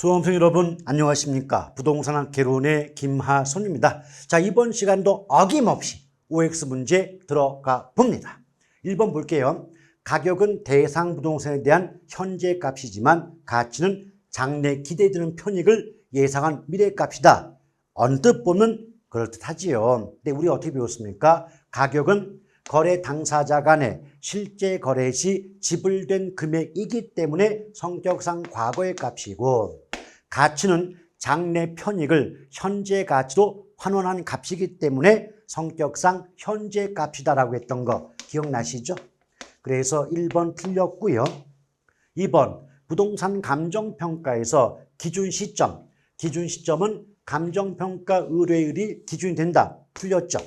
수험생 여러분 안녕하십니까? 부동산 개론의 김하선입니다. 자 이번 시간도 어김없이 OX 문제 들어가 봅니다. 1번 볼게요. 가격은 대상 부동산에 대한 현재 값이지만 가치는 장래 기대되는 편익을 예상한 미래 값이다. 언뜻 보면 그럴듯하지요. 근데 우리 어떻게 배웠습니까? 가격은 거래 당사자 간의 실제 거래 시 지불된 금액이기 때문에 성격상 과거의 값이고 가치는 장래 편익을 현재 가치로 환원한 값이기 때문에 성격상 현재 값이다라고 했던 거 기억나시죠? 그래서 1번 틀렸고요. 2번 부동산 감정평가에서 기준 시점, 기준 시점은 감정평가 의뢰일이 기준이 된다. 틀렸죠?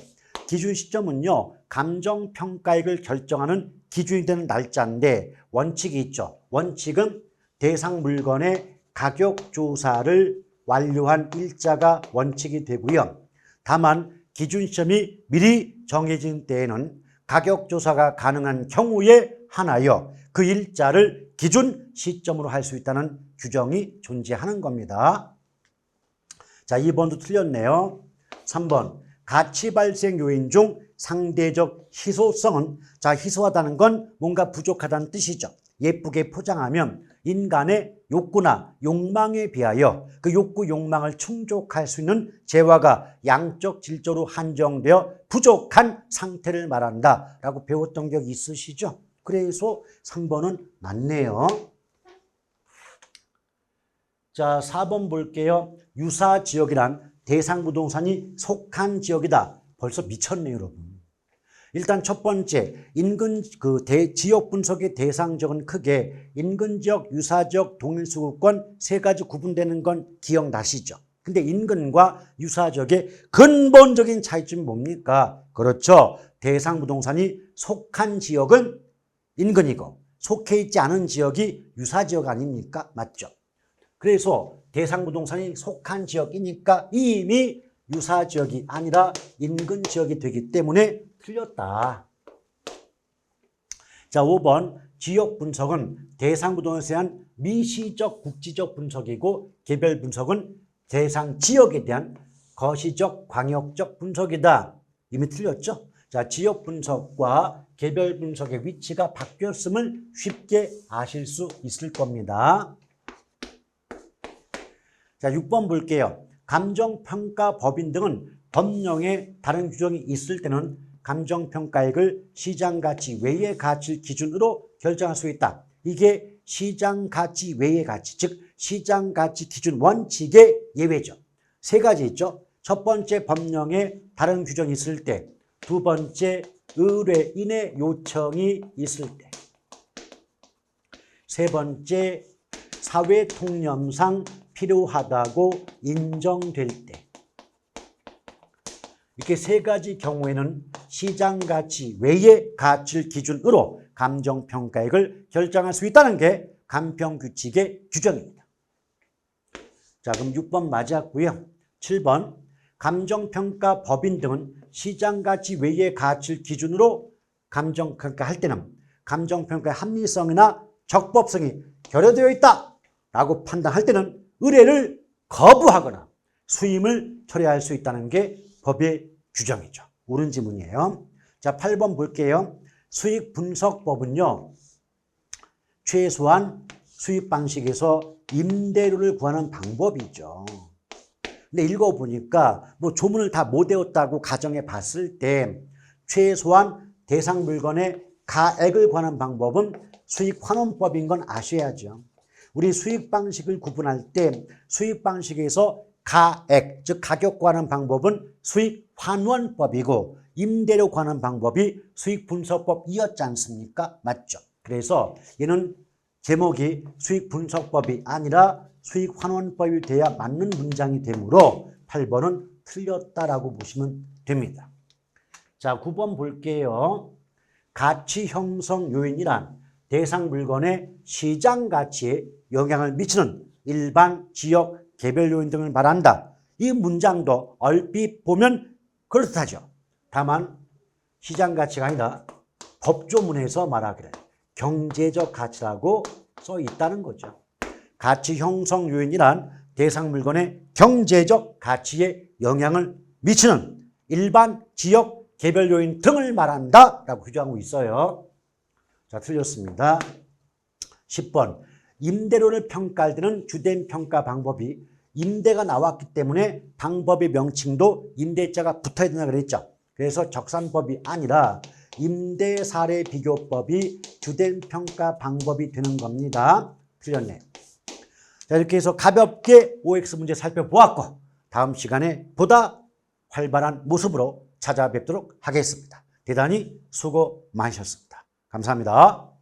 기준 시점은요, 감정평가액을 결정하는 기준이 되는 날짜인데 원칙이 있죠. 원칙은 대상 물건의 가격 조사를 완료한 일자가 원칙이 되고요. 다만 기준 시점이 미리 정해진 때에는 가격 조사가 가능한 경우에 하나여 그 일자를 기준 시점으로 할 수 있다는 규정이 존재하는 겁니다. 자, 2번도 틀렸네요. 3번 가치 발생 요인 중 상대적 희소성은 자 희소하다는 건 뭔가 부족하다는 뜻이죠. 예쁘게 포장하면 인간의 욕구나 욕망에 비하여 그 욕구 욕망을 충족할 수 있는 재화가 양적 질적으로 한정되어 부족한 상태를 말한다라고 배웠던 적 있으시죠? 그래서 3번은 맞네요. 자, 4번 볼게요. 유사 지역이란 대상 부동산이 속한 지역이다. 벌써 미쳤네요, 여러분. 일단 첫 번째, 인근 그 대, 지역 분석의 대상적은 크게 인근 지역, 유사 지역, 동일 수급권 세 가지 구분되는 건 기억나시죠? 근데 인근과 유사 지역의 근본적인 차이점이 뭡니까? 그렇죠. 대상 부동산이 속한 지역은 인근이고 속해 있지 않은 지역이 유사 지역 아닙니까? 맞죠? 그래서 대상 부동산이 속한 지역이니까 이미 유사 지역이 아니라 인근 지역이 되기 때문에 틀렸다. 자, 5번 지역 분석은 대상 부동산에 대한 미시적 국지적 분석이고 개별 분석은 대상 지역에 대한 거시적 광역적 분석이다. 이미 틀렸죠? 자, 지역 분석과 개별 분석의 위치가 바뀌었음을 쉽게 아실 수 있을 겁니다. 자, 6번 볼게요. 감정평가 법인 등은 법령에 다른 규정이 있을 때는 감정평가액을 시장가치 외의 가치를 기준으로 결정할 수 있다. 이게 시장가치 외의 가치, 즉 시장가치 기준 원칙의 예외죠. 세 가지 있죠. 첫 번째 법령에 다른 규정이 있을 때, 두 번째 의뢰인의 요청이 있을 때, 세 번째 사회 통념상 필요하다고 인정될 때 이렇게 세 가지 경우에는 시장 가치 외의 가치를 기준으로 감정 평가액을 결정할 수 있다는 게 감평 규칙의 규정입니다. 자, 그럼 6번 맞았고요. 7번 감정 평가 법인 등은 시장 가치 외의 가치를 기준으로 감정 평가할 때는 감정 평가의 합리성이나 적법성이 결여되어 있다라고 판단할 때는 의뢰를 거부하거나 수임을 철회할 수 있다는 게 법의 규정이죠. 옳은 지문이에요. 자, 8번 볼게요. 수익 분석법은요. 최소한 수익 방식에서 임대료를 구하는 방법이죠. 근데 읽어보니까 뭐 조문을 다 못 외웠다고 가정해 봤을 때 최소한 대상 물건의 가액을 구하는 방법은 수익 환원법인 건 아셔야죠. 우리 수익 방식을 구분할 때 수익 방식에서 가액, 즉 가격 구하는 방법은 수익 환원법이고 임대료 구하는 방법이 수익 분석법이었지 않습니까? 맞죠? 그래서 얘는 제목이 수익 분석법이 아니라 수익 환원법이 돼야 맞는 문장이 되므로 8번은 틀렸다라고 보시면 됩니다. 자, 9번 볼게요. 가치 형성 요인이란 대상 물건의 시장 가치에 영향을 미치는 일반 지역 개별 요인 등을 말한다. 이 문장도 얼핏 보면 그렇듯하죠. 다만 시장 가치가 아니라 법조문에서 말하기를 경제적 가치라고 써 있다는 거죠. 가치 형성 요인이란 대상 물건의 경제적 가치에 영향을 미치는 일반 지역 개별 요인 등을 말한다라고 규정하고 있어요. 자, 틀렸습니다. 10번. 임대료를 평가할 때는 주된 평가 방법이 임대가 나왔기 때문에 방법의 명칭도 임대자가 붙어야 된다 그랬죠. 그래서 적산법이 아니라 임대 사례 비교법이 주된 평가 방법이 되는 겁니다. 틀렸네. 자, 이렇게 해서 가볍게 OX 문제 살펴보았고 다음 시간에 보다 활발한 모습으로 찾아뵙도록 하겠습니다. 대단히 수고 많으셨습니다. 감사합니다.